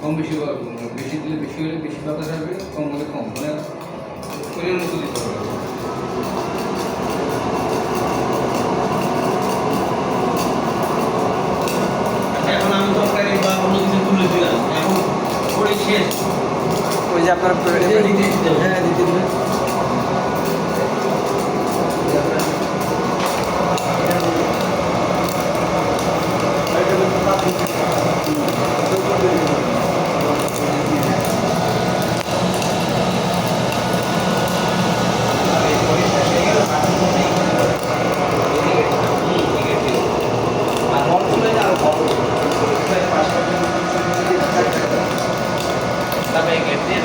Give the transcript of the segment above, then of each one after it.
কম বেশি বা- বেশি দিলে বেশি হলে বেশি বাতাস আসবে কম হলে কম মানে পরিমাণ মতো দিতে হবে। আচ্ছা ওই যে আপনার। হ্যাঁ দিতে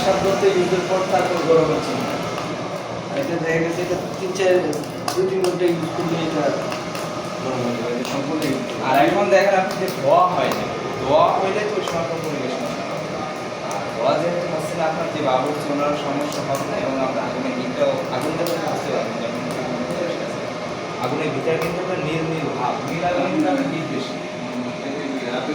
সাত বছর ইউজের পর তারপর গরম হচ্ছে না। এটা দেখা গেছে এটা তিন চার দুই তিন ঘণ্টা ইউজ করলে এটা গরম হয়ে যাবে সম্পূর্ণ আর এখন দেখেন আপনি যে ধোয়া হয় না ধোয়া হইলে তো ওই সময় আর ধোয়া যেহেতু হচ্ছে না আপনার যে বাবু হচ্ছে সমস্যা হবে না এবং আমরা আগুনের হিটটাও আগুনটা তো বুঝতে পারবেন যখন। আগুনের ভিতরে কিন্তু একটা নীল নীল ভাব নীল আগুনে কিন্তু আপনার বেশি আপনি